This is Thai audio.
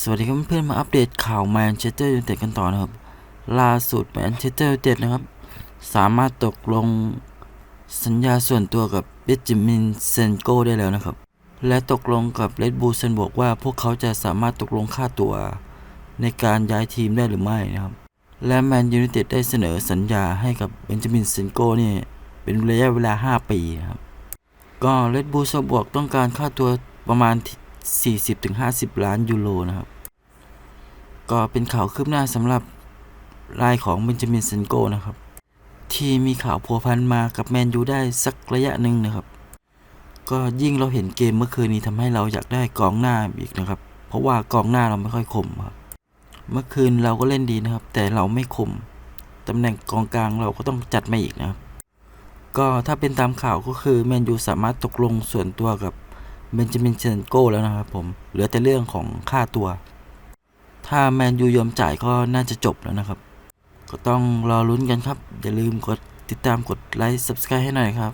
สวัสดีครับเพื่อนๆมาอัปเดตข่าวแมนเชสเตอร์ยูไนเต็ดกันต่อนะครับ ล่าสุดแมนเชสเตอร์ยูไนเต็ดนะครับ สามารถตกลงสัญญาส่วนตัวกับเบนจามินเซนโกได้แล้วนะครับ และตกลงกับเลดบูเซนบอกว่าพวกเขาจะสามารถตกลงค่าตัว ในการย้ายทีมได้หรือไม่นะครับ และแมนยูไนเต็ดได้เสนอสัญญาให้กับเบนจามินเซนโกนี่เป็นระยะเวลา 5 ปีนะครับ ก็เลดบูซบวกต้องการค่าตัวประมาณ 40-50 ล้านยูโรนะครับ ก็เป็นข่าวคืบหน้าสำหรับรายของเบนจามินเซนโกนะครับ ที่มีข่าวพัวพันมากับแมนยูได้สักระยะหนึ่งนะครับ ก็ยิ่งเราเห็นเกมเมื่อคืนนี้ทำให้เราอยากได้กองหน้าอีกนะครับ เพราะว่ากองหน้าเราไม่ค่อยคมครับเมื่อคืนเราก็เล่นดีนะครับ แต่เราไม่คมตำแหน่งกองกลางเราก็ต้องจัดมาอีกนะครับ ก็ถ้าเป็นตามข่าวก็คือแมนยูสามารถตกลงส่วนตัวกับ เบนจามินเซนโก้แล้วนะครับผม เหลือแต่เรื่องของค่าตัว ถ้าแมนยูยอมจ่ายก็น่าจะจบแล้วนะครับ ก็ต้องรอลุ้นกันครับ อย่าลืมกดติดตามกดไลค์ Subscribe ให้หน่อยครับ